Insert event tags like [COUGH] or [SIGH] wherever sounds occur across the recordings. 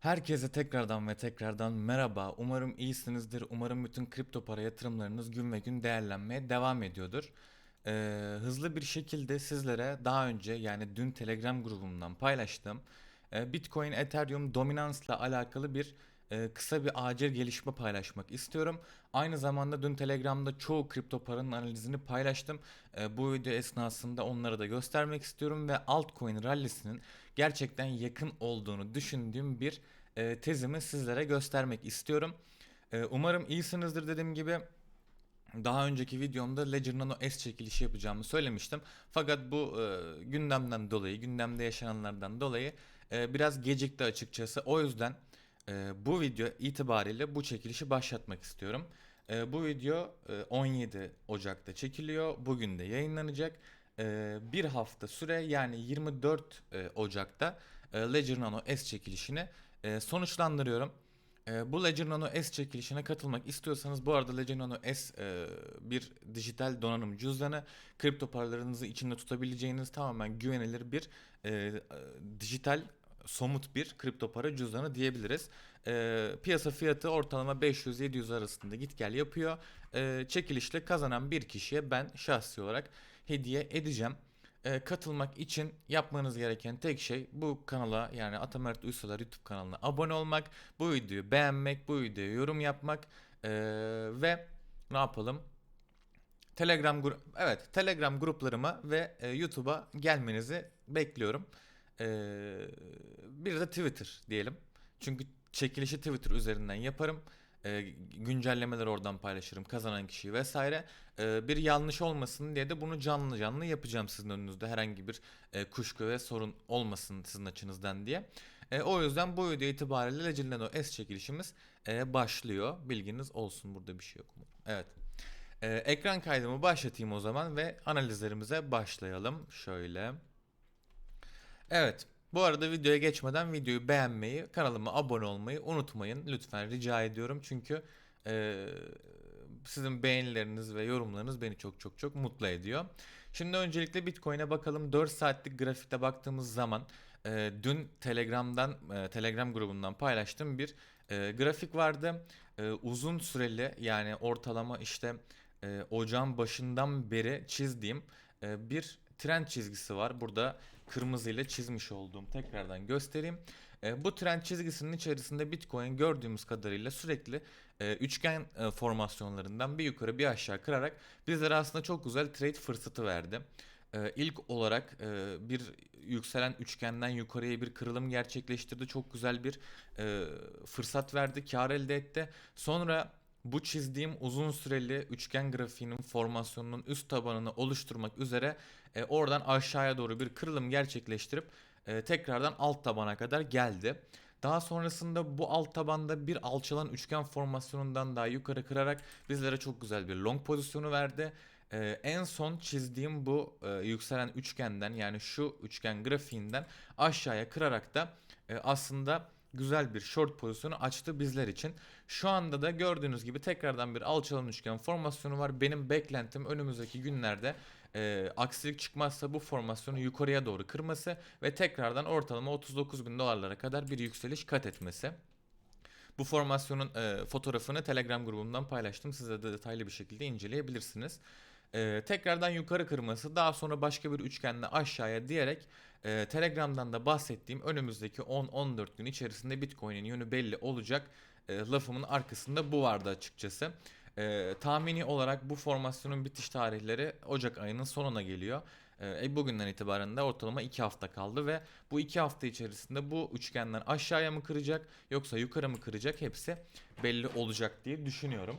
Herkese tekrardan ve tekrardan merhaba. Umarım iyisinizdir. Umarım bütün kripto para yatırımlarınız gün ve gün değerlenmeye devam ediyordur. Ee, hızlı bir şekilde sizlere daha önce yani dün Telegram grubumdan paylaştığım e, Bitcoin Ethereum dominansla alakalı bir e, kısa bir acil gelişme paylaşmak istiyorum. Aynı zamanda dün Telegram'da çoğu kripto paranın analizini paylaştım. E, bu video esnasında onları da göstermek istiyorum ve altcoin rallisinin gerçekten yakın olduğunu düşündüğüm bir e, tezimi sizlere göstermek istiyorum. E, umarım iyisinizdir dediğim gibi. Daha önceki videomda Ledger Nano S çekilişi yapacağımı söylemiştim. Fakat bu e, gündemden dolayı, gündemde yaşananlardan dolayı e, biraz gecikti açıkçası. O yüzden e, bu video itibariyle bu çekilişi başlatmak istiyorum. E, bu video e, 17 Ocak'ta çekiliyor. Bugün de yayınlanacak. Bir hafta süre yani 24 e, Ocak'ta Ledger Nano S çekilişini sonuçlandırıyorum. Bu Ledger Nano S çekilişine katılmak istiyorsanız bu arada Ledger Nano S bir dijital donanım cüzdanı. Kripto paralarınızı içinde tutabileceğiniz tamamen güvenilir bir dijital somut bir kripto para cüzdanı diyebiliriz. Piyasa fiyatı ortalama 500-700 arasında git gel yapıyor. Çekilişle kazanan bir kişiye ben şahsi olarak hediye edeceğim. E, katılmak için yapmanız gereken tek şey bu kanala yani Atamert Uysalar YouTube kanalına abone olmak, bu videoyu beğenmek, bu videoya yorum yapmak e, ve ne yapalım? Telegram grup evet Telegram gruplarıma ve e, YouTube'a gelmenizi bekliyorum. E, bir de Twitter diyelim. Çünkü çekilişi Twitter üzerinden yaparım. E, güncellemeleri oradan paylaşırım. Kazanan kişiyi vesaire. E, bir yanlış olmasın diye de bunu canlı canlı yapacağım sizin önünüzde. Herhangi bir e, kuşku ve sorun olmasın sizin açınızdan diye. E, o yüzden bu video itibariyle Legend S çekilişimiz e, başlıyor. Bilginiz olsun burada bir şey yok mu? Evet. E, ekran kaydımı başlatayım o zaman ve analizlerimize başlayalım. Şöyle. Evet. Bu arada videoya geçmeden videoyu beğenmeyi, kanalıma abone olmayı unutmayın. Lütfen rica ediyorum. Çünkü e, sizin beğenileriniz ve yorumlarınız beni çok çok çok mutlu ediyor. Şimdi öncelikle Bitcoin'e bakalım. 4 saatlik grafikte baktığımız zaman e, dün Telegram'dan e, Telegram grubundan paylaştığım bir e, grafik vardı. E, uzun süreli yani ortalama işte e, ocağın başından beri çizdiğim e, bir trend çizgisi var. Burada kırmızı ile çizmiş olduğum tekrardan göstereyim. E, bu trend çizgisinin içerisinde Bitcoin gördüğümüz kadarıyla sürekli e, üçgen e, formasyonlarından bir yukarı bir aşağı kırarak bizlere aslında çok güzel trade fırsatı verdi. E, ilk olarak e, bir yükselen üçgenden yukarıya bir kırılım gerçekleştirdi. Çok güzel bir e, fırsat verdi, kar elde etti. Sonra bu çizdiğim uzun süreli üçgen grafiğinin formasyonunun üst tabanını oluşturmak üzere e, oradan aşağıya doğru bir kırılım gerçekleştirip e, tekrardan alt tabana kadar geldi. Daha sonrasında bu alt tabanda bir alçalan üçgen formasyonundan daha yukarı kırarak bizlere çok güzel bir long pozisyonu verdi. Ee, en son çizdiğim bu e, yükselen üçgenden yani şu üçgen grafiğinden aşağıya kırarak da e, aslında güzel bir short pozisyonu açtı bizler için. Şu anda da gördüğünüz gibi tekrardan bir alçalan üçgen formasyonu var. Benim beklentim önümüzdeki günlerde e, aksilik çıkmazsa bu formasyonu yukarıya doğru kırması ve tekrardan ortalama 39 bin dolarlara kadar bir yükseliş kat etmesi. Bu formasyonun e, fotoğrafını Telegram grubumdan paylaştım. Size de detaylı bir şekilde inceleyebilirsiniz. E, tekrardan yukarı kırması daha sonra başka bir üçgenle aşağıya diyerek e, Telegram'dan da bahsettiğim önümüzdeki 10-14 gün içerisinde Bitcoin'in yönü belli olacak e, lafımın arkasında bu vardı açıkçası. E, tahmini olarak bu formasyonun bitiş tarihleri Ocak ayının sonuna geliyor. E, bugünden itibaren de ortalama 2 hafta kaldı ve bu 2 hafta içerisinde bu üçgenden aşağıya mı kıracak yoksa yukarı mı kıracak hepsi belli olacak diye düşünüyorum.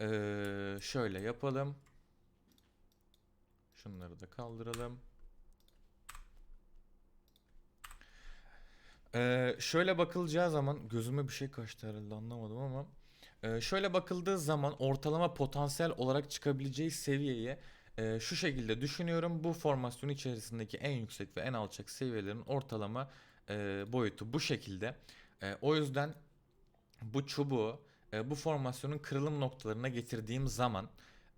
Ee, şöyle yapalım. Şunları da kaldıralım. Ee, şöyle bakılacağı zaman gözüme bir şey kaçtı herhalde anlamadım ama e, şöyle bakıldığı zaman ortalama potansiyel olarak çıkabileceği seviyeyi e, şu şekilde düşünüyorum. Bu formasyon içerisindeki en yüksek ve en alçak seviyelerin ortalama e, boyutu bu şekilde. E, o yüzden bu çubuğu e, bu formasyonun kırılım noktalarına getirdiğim zaman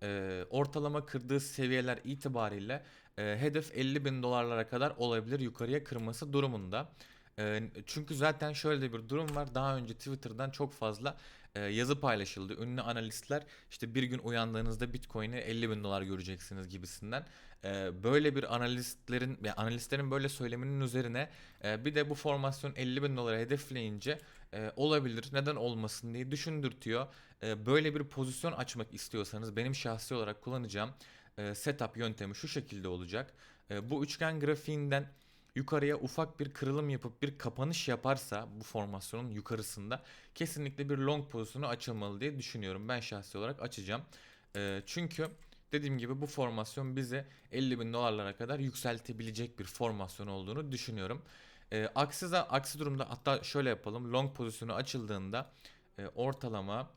e, ortalama kırdığı seviyeler itibariyle e, hedef 50 bin dolarlara kadar olabilir yukarıya kırması durumunda. Çünkü zaten şöyle bir durum var. Daha önce Twitter'dan çok fazla yazı paylaşıldı. Ünlü analistler işte bir gün uyandığınızda Bitcoin'i 50 bin dolar göreceksiniz gibisinden. Böyle bir analistlerin yani analistlerin böyle söyleminin üzerine bir de bu formasyon 50 bin dolara hedefleyince olabilir neden olmasın diye düşündürtüyor. Böyle bir pozisyon açmak istiyorsanız benim şahsi olarak kullanacağım setup yöntemi şu şekilde olacak. Bu üçgen grafiğinden yukarıya ufak bir kırılım yapıp bir kapanış yaparsa bu formasyonun yukarısında kesinlikle bir long pozisyonu açılmalı diye düşünüyorum. Ben şahsi olarak açacağım. E, çünkü dediğim gibi bu formasyon bize 50 bin dolarlara kadar yükseltebilecek bir formasyon olduğunu düşünüyorum. E, aksi, aksi durumda hatta şöyle yapalım. Long pozisyonu açıldığında e, ortalama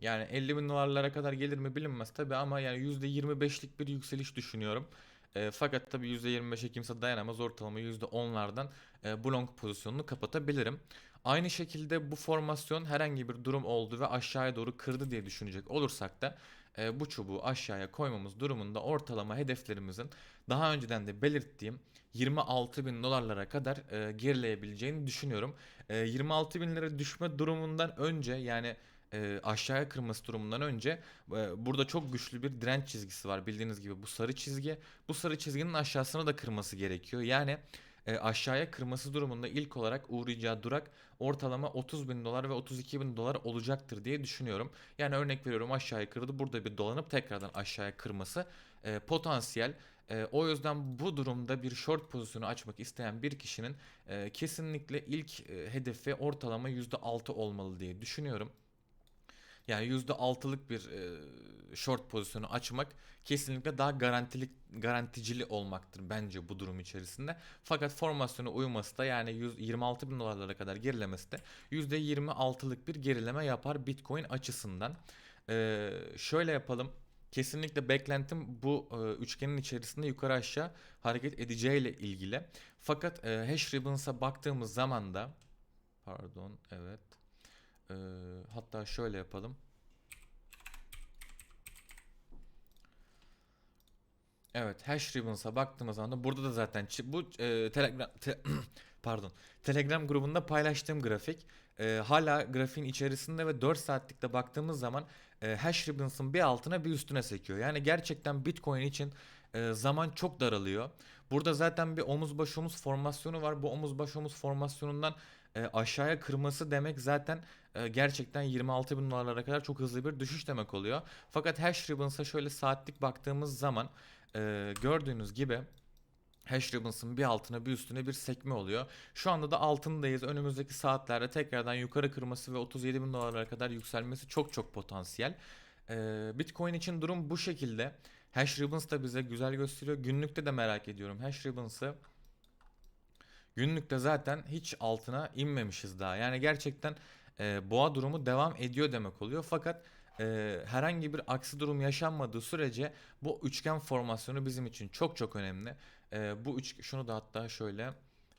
yani 50 bin dolarlara kadar gelir mi bilinmez tabi ama yani %25'lik bir yükseliş düşünüyorum. E, fakat tabi %25'e kimse dayanamaz. Ortalama %10'lardan e, bu long pozisyonunu kapatabilirim. Aynı şekilde bu formasyon herhangi bir durum oldu ve aşağıya doğru kırdı diye düşünecek olursak da e, bu çubuğu aşağıya koymamız durumunda ortalama hedeflerimizin daha önceden de belirttiğim 26 bin dolarlara kadar e, gerileyebileceğini düşünüyorum. E, 26 bin lira düşme durumundan önce yani e, aşağıya kırması durumundan önce e, burada çok güçlü bir direnç çizgisi var. Bildiğiniz gibi bu sarı çizgi. Bu sarı çizginin aşağısına da kırması gerekiyor. Yani e, aşağıya kırması durumunda ilk olarak uğrayacağı durak ortalama 30 bin dolar ve 32 bin dolar olacaktır diye düşünüyorum. Yani örnek veriyorum aşağıya kırdı burada bir dolanıp tekrardan aşağıya kırması e, potansiyel. E, o yüzden bu durumda bir short pozisyonu açmak isteyen bir kişinin e, kesinlikle ilk e, hedefi ortalama %6 olmalı diye düşünüyorum. Yani %6'lık bir e, short pozisyonu açmak kesinlikle daha garantilik garanticili olmaktır bence bu durum içerisinde. Fakat formasyona uyması da yani 126 bin dolarlara kadar gerilemesi de %26'lık bir gerileme yapar Bitcoin açısından. E, şöyle yapalım. Kesinlikle beklentim bu e, üçgenin içerisinde yukarı aşağı hareket edeceğiyle ilgili. Fakat e, hash ribbons'a baktığımız zaman da pardon evet ee, hatta şöyle yapalım. Evet, hash ribbons'a baktığımız zaman da burada da zaten bu e, Telegram te, [CLEARS THROAT] pardon Telegram grubunda paylaştığım grafik e, hala grafiğin içerisinde ve 4 saatlikte baktığımız zaman e, hash ribbons'ın bir altına bir üstüne sekiyor. Yani gerçekten Bitcoin için e, zaman çok daralıyor. Burada zaten bir omuz baş omuz formasyonu var. Bu omuz baş omuz formasyonundan e, aşağıya kırması demek zaten e, gerçekten 26 bin dolarlara kadar çok hızlı bir düşüş demek oluyor. Fakat hash ribbons'a şöyle saatlik baktığımız zaman e, gördüğünüz gibi hash ribbons'ın bir altına bir üstüne bir sekme oluyor. Şu anda da altındayız. Önümüzdeki saatlerde tekrardan yukarı kırması ve 37 bin dolarlara kadar yükselmesi çok çok potansiyel. E, Bitcoin için durum bu şekilde. Hash Ribbons da bize güzel gösteriyor. Günlükte de merak ediyorum. Hash Ribbons'ı günlükte zaten hiç altına inmemişiz daha. Yani gerçekten e, boğa durumu devam ediyor demek oluyor. Fakat e, herhangi bir aksi durum yaşanmadığı sürece bu üçgen formasyonu bizim için çok çok önemli. E, bu üç şunu da hatta şöyle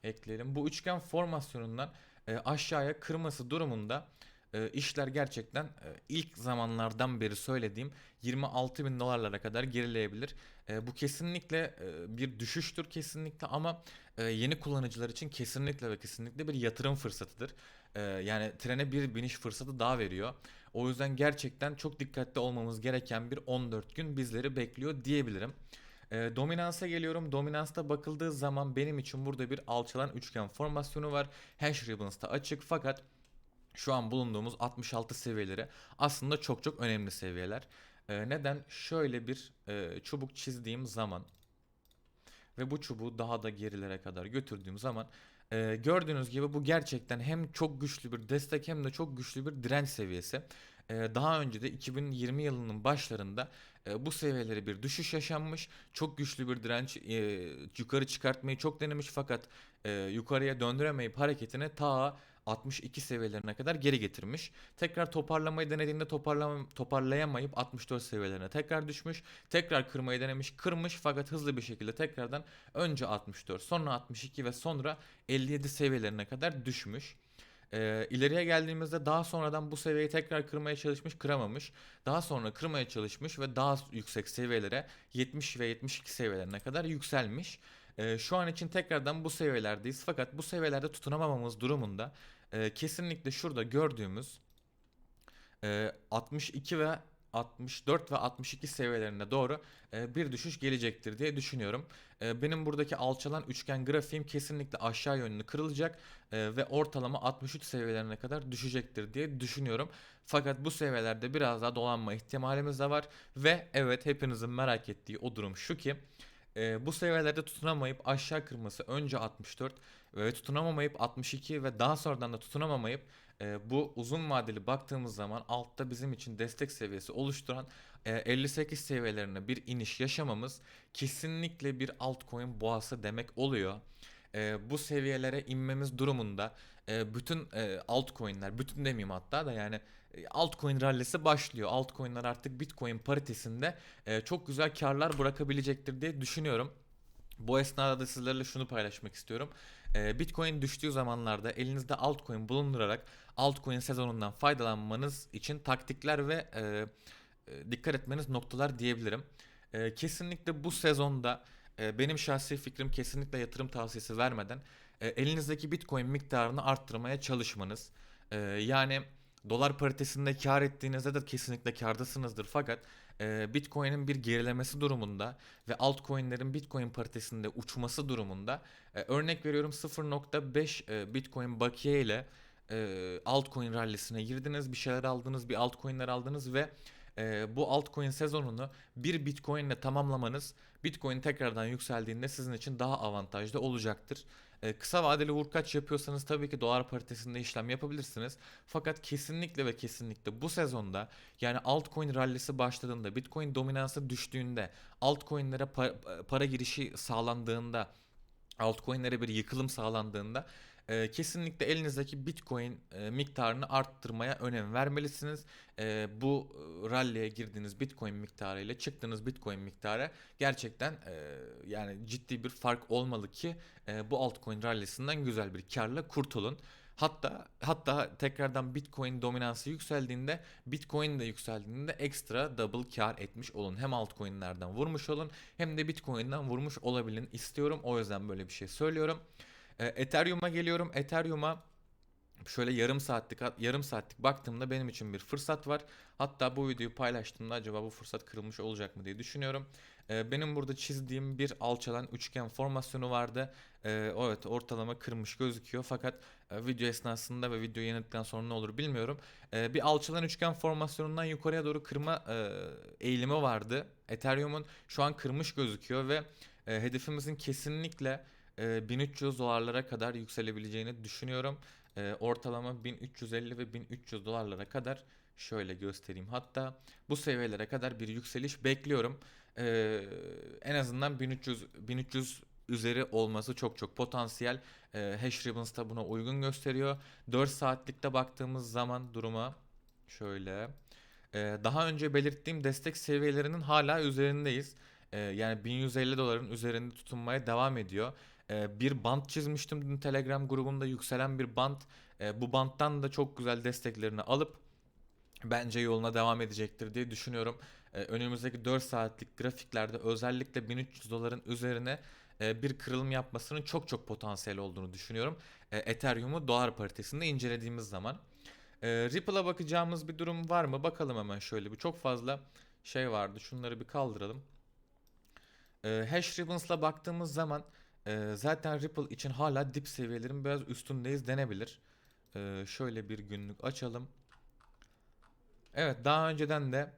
ekleyelim. Bu üçgen formasyonundan e, aşağıya kırması durumunda e, işler gerçekten e, ilk zamanlardan beri söylediğim 26 bin dolarlara kadar gerileyebilir. E, bu kesinlikle e, bir düşüştür kesinlikle ama e, yeni kullanıcılar için kesinlikle ve kesinlikle bir yatırım fırsatıdır. E, yani trene bir biniş fırsatı daha veriyor. O yüzden gerçekten çok dikkatli olmamız gereken bir 14 gün bizleri bekliyor diyebilirim. E, dominansa geliyorum. Dominansta bakıldığı zaman benim için burada bir alçalan üçgen formasyonu var. Hash Ribbons'ta açık fakat şu an bulunduğumuz 66 seviyeleri aslında çok çok önemli seviyeler. Ee, neden? Şöyle bir e, çubuk çizdiğim zaman ve bu çubuğu daha da gerilere kadar götürdüğüm zaman e, gördüğünüz gibi bu gerçekten hem çok güçlü bir destek hem de çok güçlü bir direnç seviyesi. E, daha önce de 2020 yılının başlarında e, bu seviyelere bir düşüş yaşanmış. Çok güçlü bir direnç e, yukarı çıkartmayı çok denemiş fakat e, yukarıya döndüremeyip hareketini ta 62 seviyelerine kadar geri getirmiş. Tekrar toparlamayı denediğinde toparlam toparlayamayıp 64 seviyelerine tekrar düşmüş. Tekrar kırmayı denemiş, kırmış fakat hızlı bir şekilde tekrardan önce 64, sonra 62 ve sonra 57 seviyelerine kadar düşmüş. Ee, ileriye geldiğimizde daha sonradan bu seviyeyi tekrar kırmaya çalışmış, kıramamış. Daha sonra kırmaya çalışmış ve daha yüksek seviyelere 70 ve 72 seviyelerine kadar yükselmiş. Ee, şu an için tekrardan bu seviyelerdeyiz. Fakat bu seviyelerde tutunamamamız durumunda e, kesinlikle şurada gördüğümüz e, 62 ve 64 ve 62 seviyelerine doğru e, bir düşüş gelecektir diye düşünüyorum. E, benim buradaki alçalan üçgen grafiğim kesinlikle aşağı yönlü kırılacak e, ve ortalama 63 seviyelerine kadar düşecektir diye düşünüyorum. Fakat bu seviyelerde biraz daha dolanma ihtimalimiz de var ve evet hepinizin merak ettiği o durum şu ki e, bu seviyelerde tutunamayıp aşağı kırması önce 64 ve tutunamamayıp 62 ve daha sonradan da tutunamamayıp e, bu uzun vadeli baktığımız zaman altta bizim için destek seviyesi oluşturan e, 58 seviyelerine bir iniş yaşamamız kesinlikle bir altcoin boğası demek oluyor. E, bu seviyelere inmemiz durumunda e, bütün e, altcoin'ler, bütün demeyeyim hatta da yani altcoin rallisi başlıyor. Altcoin'ler artık Bitcoin paritesinde e, çok güzel karlar bırakabilecektir diye düşünüyorum. Bu esnada da sizlerle şunu paylaşmak istiyorum. Bitcoin düştüğü zamanlarda elinizde altcoin bulundurarak altcoin sezonundan faydalanmanız için taktikler ve dikkat etmeniz noktalar diyebilirim. Kesinlikle bu sezonda benim şahsi fikrim kesinlikle yatırım tavsiyesi vermeden e, elinizdeki Bitcoin miktarını arttırmaya çalışmanız. E, yani dolar paritesinde kar ettiğinizde de kesinlikle kardasınızdır fakat e, Bitcoin'in bir gerilemesi durumunda ve altcoin'lerin Bitcoin paritesinde uçması durumunda e, örnek veriyorum 0.5 e, Bitcoin bakiye ile altcoin rallisine girdiniz, bir şeyler aldınız, bir altcoin'ler aldınız ve e, bu altcoin sezonunu bir Bitcoin ile tamamlamanız Bitcoin tekrardan yükseldiğinde sizin için daha avantajlı olacaktır. E, kısa vadeli vurkaç yapıyorsanız tabii ki dolar paritesinde işlem yapabilirsiniz. Fakat kesinlikle ve kesinlikle bu sezonda yani altcoin rallisi başladığında, Bitcoin dominansı düştüğünde, altcoin'lere pa- para girişi sağlandığında, altcoin'lere bir yıkılım sağlandığında e, kesinlikle elinizdeki Bitcoin e, miktarını arttırmaya önem vermelisiniz. E, bu rally'e girdiğiniz Bitcoin miktarı ile çıktığınız Bitcoin miktarı gerçekten e, yani ciddi bir fark olmalı ki e, bu altcoin rallisinden güzel bir karla kurtulun. Hatta hatta tekrardan Bitcoin dominansı yükseldiğinde, Bitcoin de yükseldiğinde ekstra double kar etmiş olun. Hem altcoin'lerden vurmuş olun hem de Bitcoin'den vurmuş olabilin istiyorum. O yüzden böyle bir şey söylüyorum. E, Ethereum'a geliyorum. Ethereum'a şöyle yarım saatlik yarım saatlik baktığımda benim için bir fırsat var. Hatta bu videoyu paylaştığımda acaba bu fırsat kırılmış olacak mı diye düşünüyorum. E, benim burada çizdiğim bir alçalan üçgen formasyonu vardı. E, evet ortalama kırmış gözüküyor fakat video esnasında ve video yayınladıktan sonra ne olur bilmiyorum. Bir alçalan üçgen formasyonundan yukarıya doğru kırma eğilimi vardı. Ethereum'un şu an kırmış gözüküyor ve hedefimizin kesinlikle 1300 dolarlara kadar yükselebileceğini düşünüyorum. Ortalama 1350 ve 1300 dolarlara kadar şöyle göstereyim. Hatta bu seviyelere kadar bir yükseliş bekliyorum. En azından 1300 1300 üzeri olması çok çok potansiyel. E, Hash da buna uygun gösteriyor. 4 saatlikte baktığımız zaman duruma şöyle. Daha önce belirttiğim destek seviyelerinin hala üzerindeyiz. Yani 1150 doların üzerinde tutunmaya devam ediyor. E, bir bant çizmiştim dün Telegram grubunda yükselen bir bant. E, bu banttan da çok güzel desteklerini alıp bence yoluna devam edecektir diye düşünüyorum. E, önümüzdeki 4 saatlik grafiklerde özellikle 1300 doların üzerine e, bir kırılım yapmasının çok çok potansiyel olduğunu düşünüyorum. Ethereum'u dolar paritesinde incelediğimiz zaman. Ripple'a bakacağımız bir durum var mı? Bakalım hemen şöyle bir çok fazla şey vardı. Şunları bir kaldıralım. Hash Ribbons'la baktığımız zaman e, zaten Ripple için hala dip seviyelerin biraz üstündeyiz denebilir. E, şöyle bir günlük açalım. Evet daha önceden de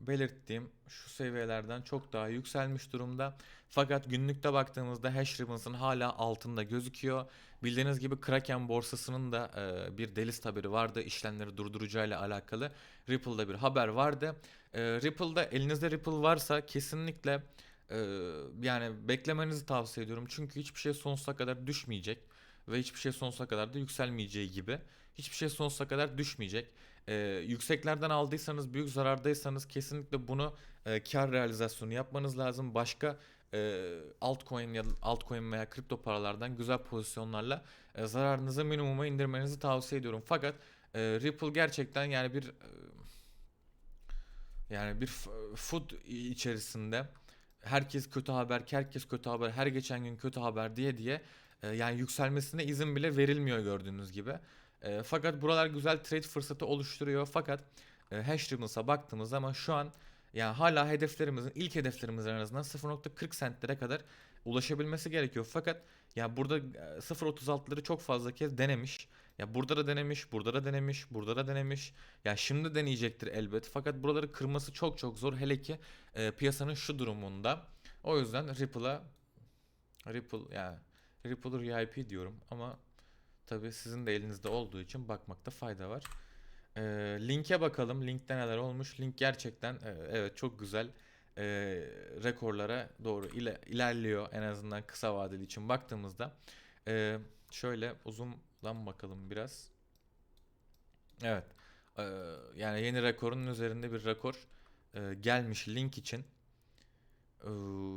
belirttiğim şu seviyelerden çok daha yükselmiş durumda. Fakat günlükte baktığımızda hash ribbons'ın hala altında gözüküyor. Bildiğiniz gibi Kraken borsasının da e, bir delis haberi vardı işlemleri durduracağıyla alakalı. Ripple'da bir haber vardı. E, Ripple'da elinizde Ripple varsa kesinlikle yani beklemenizi tavsiye ediyorum. Çünkü hiçbir şey sonsuza kadar düşmeyecek ve hiçbir şey sonsuza kadar da yükselmeyeceği gibi. Hiçbir şey sonsuza kadar düşmeyecek. Ee, yükseklerden aldıysanız, büyük zarardaysanız kesinlikle bunu e, kar realizasyonu yapmanız lazım. Başka e, altcoin ya altcoin veya kripto paralardan güzel pozisyonlarla e, zararınızı minimuma indirmenizi tavsiye ediyorum. Fakat e, Ripple gerçekten yani bir e, yani bir food içerisinde herkes kötü haber, herkes kötü haber, her geçen gün kötü haber diye diye e, yani yükselmesine izin bile verilmiyor gördüğünüz gibi. E, fakat buralar güzel trade fırsatı oluşturuyor. Fakat e, hash baktığımız zaman şu an yani hala hedeflerimizin ilk hedeflerimizin en azından 0.40 centlere kadar ulaşabilmesi gerekiyor. Fakat ya burada e, 0.36'ları çok fazla kez denemiş. Ya burada da denemiş, burada da denemiş, burada da denemiş. Ya şimdi deneyecektir elbet. Fakat buraları kırması çok çok zor. Hele ki e, piyasanın şu durumunda. O yüzden Ripple'a Ripple ya Ripple RIP diyorum ama tabii sizin de elinizde olduğu için bakmakta fayda var. E, linke bakalım. Linkte neler olmuş? Link gerçekten e, evet çok güzel e, rekorlara doğru ile, ilerliyor en azından kısa vadeli için baktığımızda. E, şöyle uzundan bakalım biraz. Evet. E, yani yeni rekorun üzerinde bir rekor e, gelmiş link için. E,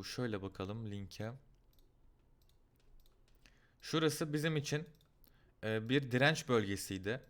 şöyle bakalım linke. Şurası bizim için e, bir direnç bölgesiydi.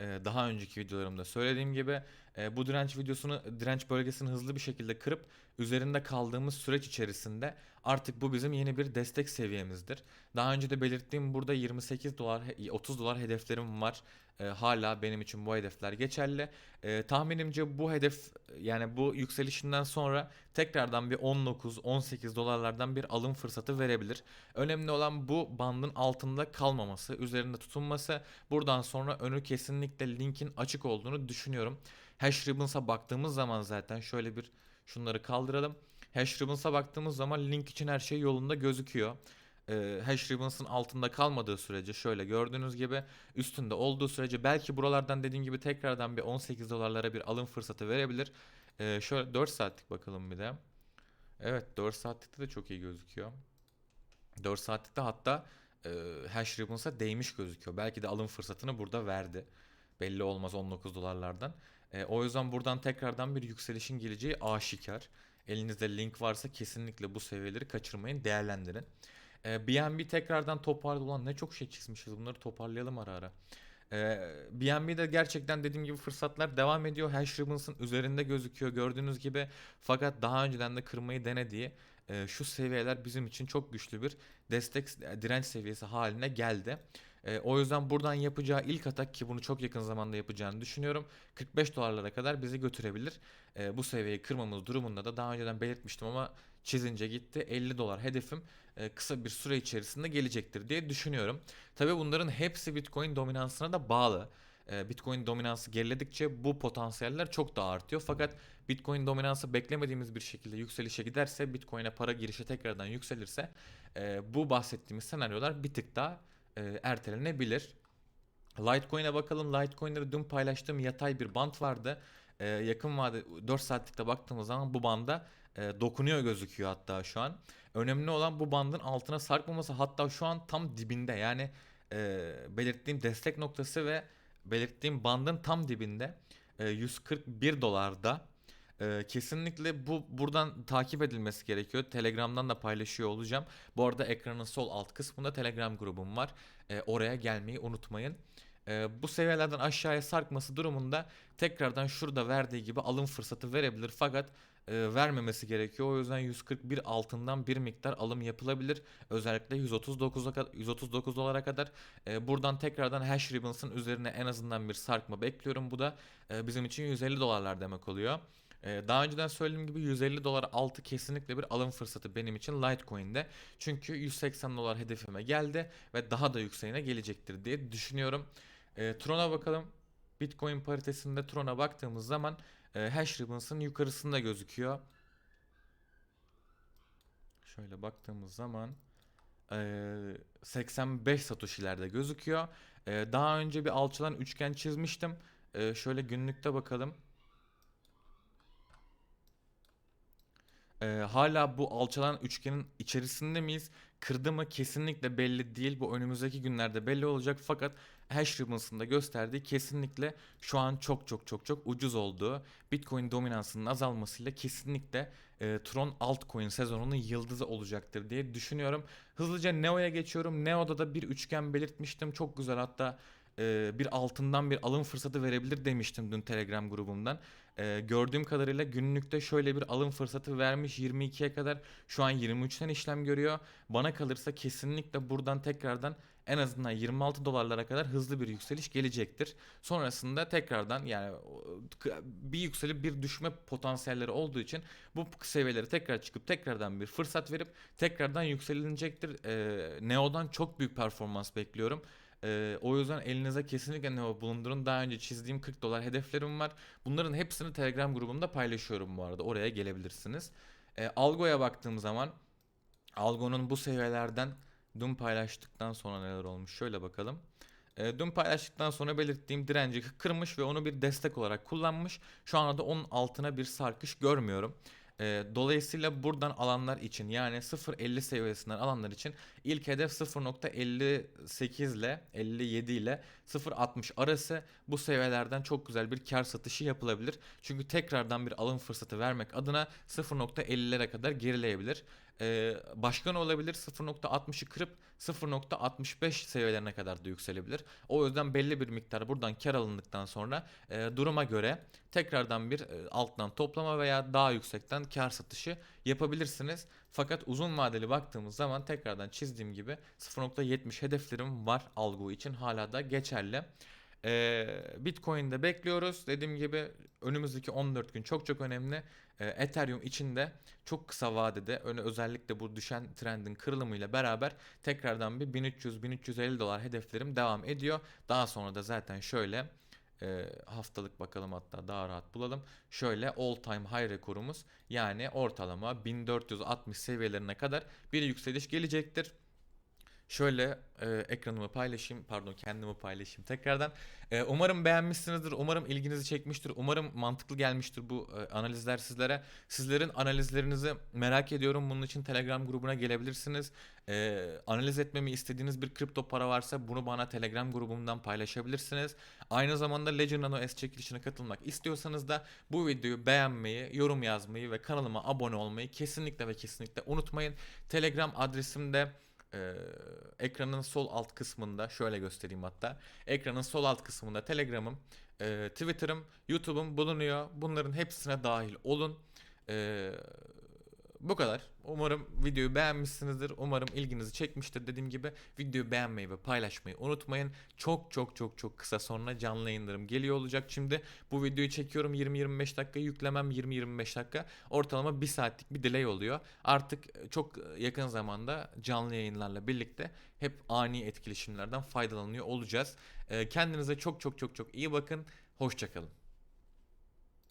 E, daha önceki videolarımda söylediğim gibi e, bu direnç videosunu direnç bölgesini hızlı bir şekilde kırıp üzerinde kaldığımız süreç içerisinde artık bu bizim yeni bir destek seviyemizdir. Daha önce de belirttiğim burada 28 dolar 30 dolar hedeflerim var. E, hala benim için bu hedefler geçerli. E, tahminimce bu hedef yani bu yükselişinden sonra tekrardan bir 19-18 dolarlardan bir alım fırsatı verebilir. Önemli olan bu bandın altında kalmaması, üzerinde tutunması. Buradan sonra önü kesinlikle linkin açık olduğunu düşünüyorum. Hash Ribbons'a baktığımız zaman zaten şöyle bir şunları kaldıralım. Hash Ribbons'a baktığımız zaman link için her şey yolunda gözüküyor. Ee, Hash Ribbons'ın altında kalmadığı sürece şöyle gördüğünüz gibi üstünde olduğu sürece belki buralardan dediğim gibi tekrardan bir 18 dolarlara bir alım fırsatı verebilir. Ee, şöyle 4 saatlik bakalım bir de. Evet 4 saatlikte de çok iyi gözüküyor. 4 saatlikte hatta e, Hash Ribbons'a değmiş gözüküyor. Belki de alım fırsatını burada verdi. Belli olmaz 19 dolarlardan. E, o yüzden buradan tekrardan bir yükselişin geleceği aşikar. Elinizde link varsa kesinlikle bu seviyeleri kaçırmayın, değerlendirin. E, BNB tekrardan toparladı. Ulan ne çok şey çizmişiz. Bunları toparlayalım ara ara. E, BNB'de gerçekten dediğim gibi fırsatlar devam ediyor. Hash Ribbons'ın üzerinde gözüküyor gördüğünüz gibi. Fakat daha önceden de kırmayı denediği e, şu seviyeler bizim için çok güçlü bir destek direnç seviyesi haline geldi. E, o yüzden buradan yapacağı ilk atak ki bunu çok yakın zamanda yapacağını düşünüyorum. 45 dolarlara kadar bizi götürebilir. E, bu seviyeyi kırmamız durumunda da daha önceden belirtmiştim ama çizince gitti. 50 dolar hedefim e, kısa bir süre içerisinde gelecektir diye düşünüyorum. Tabi bunların hepsi Bitcoin dominansına da bağlı. E, Bitcoin dominansı geriledikçe bu potansiyeller çok daha artıyor. Fakat Bitcoin dominansı beklemediğimiz bir şekilde yükselişe giderse, Bitcoin'e para girişi tekrardan yükselirse e, bu bahsettiğimiz senaryolar bir tık daha e, ertelenebilir. Litecoin'e bakalım. Litecoin'de de dün paylaştığım yatay bir band vardı. E, yakın vade 4 saatlikte baktığımız zaman bu banda e, dokunuyor gözüküyor hatta şu an. Önemli olan bu bandın altına sarkmaması hatta şu an tam dibinde yani e, belirttiğim destek noktası ve belirttiğim bandın tam dibinde e, 141 dolarda. E, kesinlikle bu buradan takip edilmesi gerekiyor. Telegram'dan da paylaşıyor olacağım. Bu arada ekranın sol alt kısmında Telegram grubum var. E, oraya gelmeyi unutmayın. E, bu seviyelerden aşağıya sarkması durumunda tekrardan şurada verdiği gibi alım fırsatı verebilir. Fakat e, vermemesi gerekiyor. O yüzden 141 altından bir miktar alım yapılabilir. Özellikle 139'a 139 dolara kadar. E, buradan tekrardan hash ribbons'ın üzerine en azından bir sarkma bekliyorum. Bu da e, bizim için 150 dolarlar demek oluyor. E, daha önceden söylediğim gibi 150 dolar altı kesinlikle bir alım fırsatı benim için Litecoin'de. Çünkü 180 dolar hedefime geldi ve daha da yükseğine gelecektir diye düşünüyorum. E, Tron'a bakalım. Bitcoin paritesinde Tron'a baktığımız zaman e, hash ribbons'ın yukarısında gözüküyor. Şöyle baktığımız zaman e, 85 satoshi'lerde gözüküyor. E, daha önce bir alçalan üçgen çizmiştim. E, şöyle günlükte bakalım. E, hala bu alçalan üçgenin içerisinde miyiz? Kırdı mı kesinlikle belli değil. Bu önümüzdeki günlerde belli olacak. Fakat hash da gösterdiği kesinlikle şu an çok çok çok çok ucuz olduğu Bitcoin dominansının azalmasıyla kesinlikle e, Tron altcoin sezonunun yıldızı olacaktır diye düşünüyorum. Hızlıca Neo'ya geçiyorum. Neo'da da bir üçgen belirtmiştim. Çok güzel hatta e, bir altından bir alım fırsatı verebilir demiştim dün Telegram grubumdan. E, gördüğüm kadarıyla günlükte şöyle bir alım fırsatı vermiş 22'ye kadar şu an 23'ten işlem görüyor. Bana kalırsa kesinlikle buradan tekrardan en azından 26 dolarlara kadar hızlı bir yükseliş gelecektir. Sonrasında tekrardan yani bir yükselip bir düşme potansiyelleri olduğu için bu seviyeleri tekrar çıkıp tekrardan bir fırsat verip tekrardan yükselilecektir. Ee, Neo'dan çok büyük performans bekliyorum. Ee, o yüzden elinize kesinlikle Neo bulundurun. Daha önce çizdiğim 40 dolar hedeflerim var. Bunların hepsini Telegram grubumda paylaşıyorum bu arada. Oraya gelebilirsiniz. Ee, Algo'ya baktığım zaman Algo'nun bu seviyelerden dün paylaştıktan sonra neler olmuş şöyle bakalım. E, dün paylaştıktan sonra belirttiğim direnci kırmış ve onu bir destek olarak kullanmış. Şu anda da onun altına bir sarkış görmüyorum. E, dolayısıyla buradan alanlar için yani 0.50 seviyesinden alanlar için ilk hedef 0.58 ile 57 ile 0.60 arası bu seviyelerden çok güzel bir kar satışı yapılabilir. Çünkü tekrardan bir alım fırsatı vermek adına 0.50'lere kadar gerileyebilir. Ee, başka ne olabilir? 0.60'ı kırıp 0.65 seviyelerine kadar da yükselebilir. O yüzden belli bir miktar buradan kar alındıktan sonra e, duruma göre tekrardan bir e, alttan toplama veya daha yüksekten kar satışı yapabilirsiniz. Fakat uzun vadeli baktığımız zaman tekrardan çizdiğim gibi 0.70 hedeflerim var algı için hala da geçerli. Ee, Bitcoin'de bekliyoruz. Dediğim gibi önümüzdeki 14 gün çok çok önemli. Ee, Ethereum için de çok kısa vadede öne özellikle bu düşen trendin kırılımıyla beraber tekrardan bir 1300-1350 dolar hedeflerim devam ediyor. Daha sonra da zaten şöyle e, haftalık bakalım hatta daha rahat bulalım. Şöyle all time high rekorumuz yani ortalama 1460 seviyelerine kadar bir yükseliş gelecektir. Şöyle e, ekranımı paylaşayım, pardon kendimi paylaşayım tekrardan. E, umarım beğenmişsinizdir, umarım ilginizi çekmiştir, umarım mantıklı gelmiştir bu e, analizler sizlere. Sizlerin analizlerinizi merak ediyorum. Bunun için Telegram grubuna gelebilirsiniz. E, analiz etmemi istediğiniz bir kripto para varsa bunu bana Telegram grubumdan paylaşabilirsiniz. Aynı zamanda Legend Nano S çekilişine katılmak istiyorsanız da bu videoyu beğenmeyi, yorum yazmayı ve kanalıma abone olmayı kesinlikle ve kesinlikle unutmayın. Telegram adresim ee, ekranın sol alt kısmında şöyle göstereyim hatta. Ekranın sol alt kısmında Telegram'ım, e, Twitter'ım, YouTube'um bulunuyor. Bunların hepsine dahil olun. Ee, bu kadar. Umarım videoyu beğenmişsinizdir. Umarım ilginizi çekmiştir. Dediğim gibi videoyu beğenmeyi ve paylaşmayı unutmayın. Çok çok çok çok kısa sonra canlı yayınlarım geliyor olacak. Şimdi bu videoyu çekiyorum 20-25 dakika yüklemem 20-25 dakika. Ortalama 1 saatlik bir delay oluyor. Artık çok yakın zamanda canlı yayınlarla birlikte hep ani etkileşimlerden faydalanıyor olacağız. Ee, Kendinize çok çok çok çok iyi bakın. Hoşçakalın.